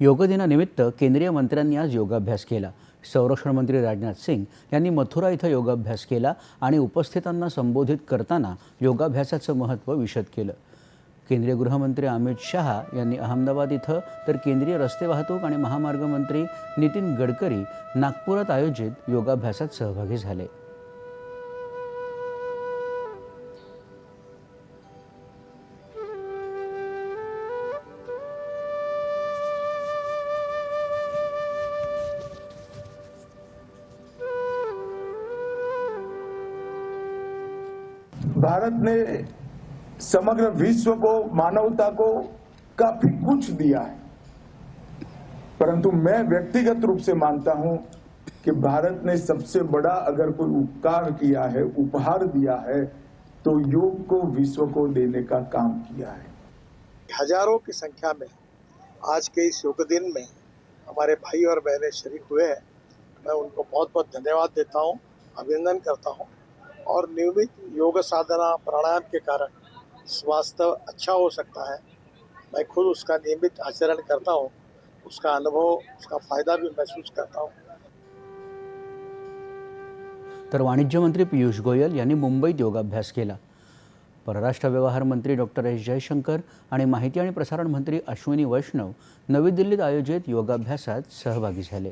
योगदिनानिमित्त केंद्रीय मंत्र्यांनी आज योगाभ्यास केला. संरक्षण मंत्री राजनाथ सिंग यांनी मथुरा इथं योगाभ्यास केला आणि उपस्थितांना संबोधित करताना योगाभ्यासाचं महत्त्व विशद केलं. केंद्रीय गृहमंत्री अमित शहा यांनी अहमदाबाद इथं तर केंद्रीय रस्ते वाहतूक आणि महामार्ग मंत्री नितीन गडकरी नागपुरात आयोजित योगाभ्यासात सहभागी झाले. भारत ने समग्र विश्व को, मानवता को काफ़ी कुछ दिया है। परंतु मैं व्यक्तिगत रूप से मानता हूँ कि भारत ने सबसे बड़ा अगर कोई उपकार किया है, उपहार दिया है तो योग को विश्व को देने का काम किया है। हज़ारों की संख्या में आज के इस योग दिन में हमारे भाई और बहनें शरीक हुए हैं। मैं उनको बहुत बहुत धन्यवाद देता हूँ, अभिनंदन करता हूँ। और नियमित योग साधना प्राणायाम के कारण स्वास्थ्य अच्छा हो सकता है। मैं खुद उसका नियमित आचरण करता हूँ, उसका अनुभव, उसका फ़ायदा भी महसूस करता हूँ। तर वाणिज्य मंत्री पियुष गोयल यांनी मुंबईत योगाभ्यास केला. परराष्ट्र व्यवहार मंत्री डॉक्टर एस. जयशंकर आणि माहिती आणि प्रसारण मंत्री अश्विनी वैष्णव नवी दिल्लीत आयोजित योगाभ्यासात सहभागी झाले.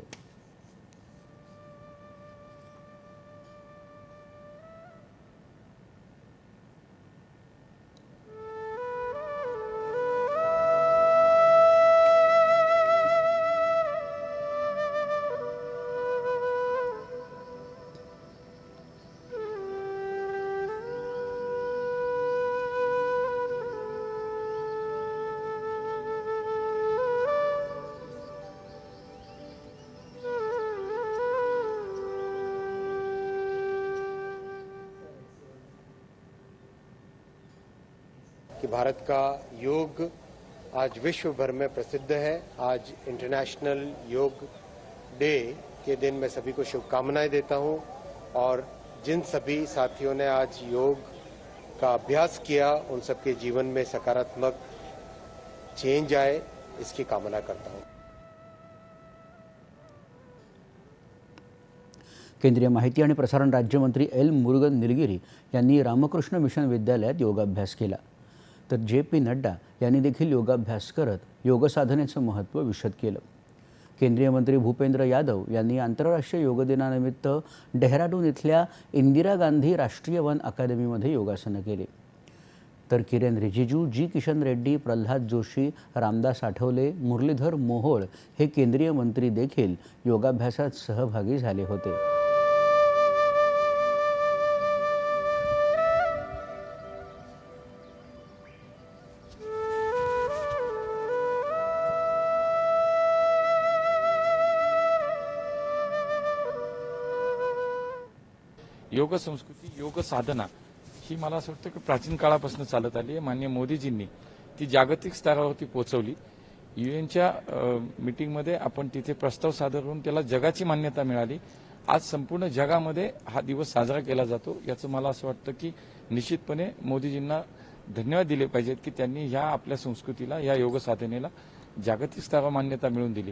कि भारत का योग आज विश्व भर में प्रसिद्ध है। आज इंटरनेशनल योग डे के दिन मैं सभी को शुभकामनाएँ देता हूँ और जिन सभी साथियों ने आज योग का अभ्यास किया, उन सबके जीवन में सकारात्मक चेंज आए, इसकी कामना करता हूँ। केंद्रीय माहिती आणि प्रसारण राज्यमंत्री एल. मुरुगन निलगिरी यांनी रामकृष्ण मिशन विद्यालयात योगाभ्यास केला. तर जे पी नड्डा यांनी देखील योगाभ्यास करत योगसाधनेचं महत्त्व विशद केलं. केंद्रीय मंत्री भूपेंद्र यादव यांनी आंतरराष्ट्रीय योग दिनानिमित्त डेहराडून इथल्या इंदिरा गांधी राष्ट्रीय वन अकादमीमध्ये योगासनं केली. तर किरेन रिजिजू जी किशन रेड्डी प्रल्हाद जोशी रामदास आठवले मुरलीधर मोहोळ हे केंद्रीय मंत्री देखील योगाभ्यासात सहभागी झाले होते. योग संस्कृती योग साधना ही मला असं वाटतं की प्राचीन काळापासून चालत आली आहे. मान्य मोदीजींनी ती जागतिक स्तरावरती पोहोचवली युएनच्या मीटिंगमध्ये आपण तिथे प्रस्ताव सादर करून त्याला जगाची मान्यता मिळाली. आज संपूर्ण जगामध्ये हा दिवस साजरा केला जातो. याचं मला असं वाटतं की निश्चितपणे मोदीजींना धन्यवाद दिले पाहिजेत की त्यांनी ह्या आपल्या संस्कृतीला या योग साधनेला जागतिक स्तरावर मान्यता मिळवून दिली.